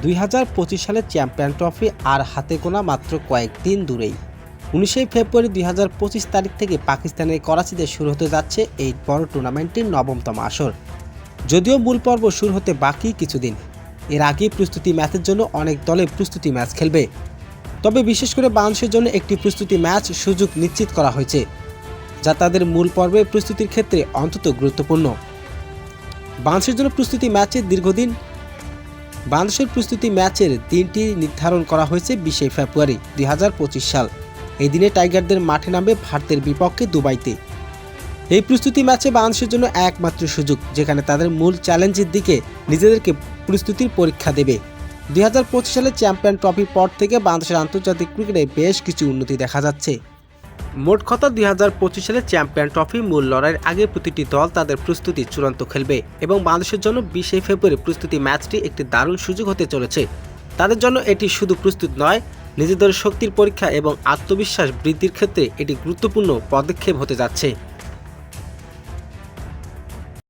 দুই সালের champion trophy আর হাতে গোনা মাত্র কয়েকদিন দূরেই। উনিশে ফেব্রুয়ারি দুই হাজার পঁচিশ তারিখ থেকে পাকিস্তানের করাচিতে শুরু হতে যাচ্ছে এই বড় টুর্নামেন্টটির নবমতম আসর। যদিও মূল পর্ব শুরু হতে বাকি কিছুদিন, এর আগেই প্রস্তুতি ম্যাচের জন্য অনেক দলে প্রস্তুতি ম্যাচ খেলবে। তবে বিশেষ করে বাংলাদেশের জন্য একটি প্রস্তুতি ম্যাচ সুযোগ নিশ্চিত করা হয়েছে, যা তাদের মূল পর্বে প্রস্তুতির ক্ষেত্রে অন্তত গুরুত্বপূর্ণ। বাংলাদেশের জন্য প্রস্তুতি ম্যাচের দীর্ঘদিন বাংলাদেশের প্রস্তুতি ম্যাচের দিনটি নির্ধারণ করা হয়েছে বিশে ফেব্রুয়ারি দুই হাজার পঁচিশ সাল। এই দিনে টাইগারদের মাঠে নামবে ভারতের বিপক্ষে দুবাইতে। এই প্রস্তুতি ম্যাচে বাংলাদেশের জন্য একমাত্র সুযোগ, যেখানে তাদের মূল চ্যালেঞ্জের দিকে নিজেদেরকে প্রস্তুতির পরীক্ষা দেবে। দুই হাজার পঁচিশ সালে চ্যাম্পিয়ন ট্রফির পর থেকে বাংলাদেশের আন্তর্জাতিক ক্রিকেটে বেশ কিছু উন্নতি দেখা যাচ্ছে। মোট কথা দুই সালে চ্যাম্পিয়ন ট্রফি মূল লড়াইয়ের আগে প্রতিটি দল তাদের প্রস্তুতি চূড়ান্ত খেলবে এবং বাংলাদেশের জন্য বিশে ফেব্রুয়ারি প্রস্তুতি ম্যাচটি একটি দারুণ সুযোগ হতে চলেছে। তাদের জন্য এটি শুধু প্রস্তুত নয়, নিজেদের শক্তির পরীক্ষা এবং আত্মবিশ্বাস বৃদ্ধির ক্ষেত্রে এটি গুরুত্বপূর্ণ পদক্ষেপ হতে যাচ্ছে।